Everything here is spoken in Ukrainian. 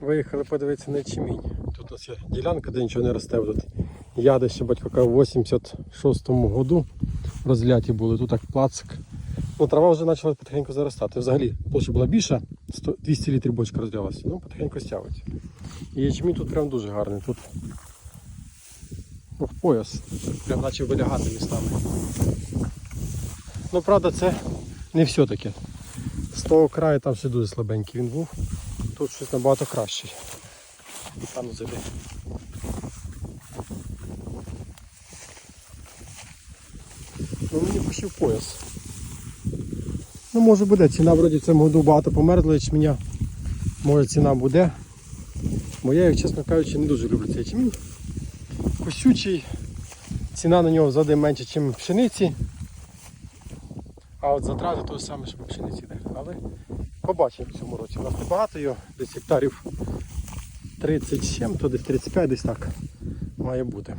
Виїхали подивитися на ячмінь. Тут у нас є ділянка, де нічого не росте. Тут яди ще батько каже, в 86-му году розляті були, тут так плацик. Ну, трава вже почала потихеньку заростати. Взагалі площа була більша, 100, 200 літрів бочка розлялася, ну потихеньку стягується. І ячмінь тут прям дуже гарний. Тут ну, в пояс, прям наче вилягати містами. Ну, правда, це не все таке. З того краю там ще дуже слабенький він був. Тут щось набагато краще. Там зайди. Ну мені почив пояс. Ну може буде, ціна вроді в цьому году багато померзла ячменя. Може ціна буде. Бо я, як чесно кажучи, не дуже люблю цей ячмінь. Косючий, ціна на нього завжди менше, ніж пшениці. А от затрати того саме, що по пшениці йде. Але побачимо в цьому році. У нас небагато його, десь гектарів 37, то десь 35, десь так має бути.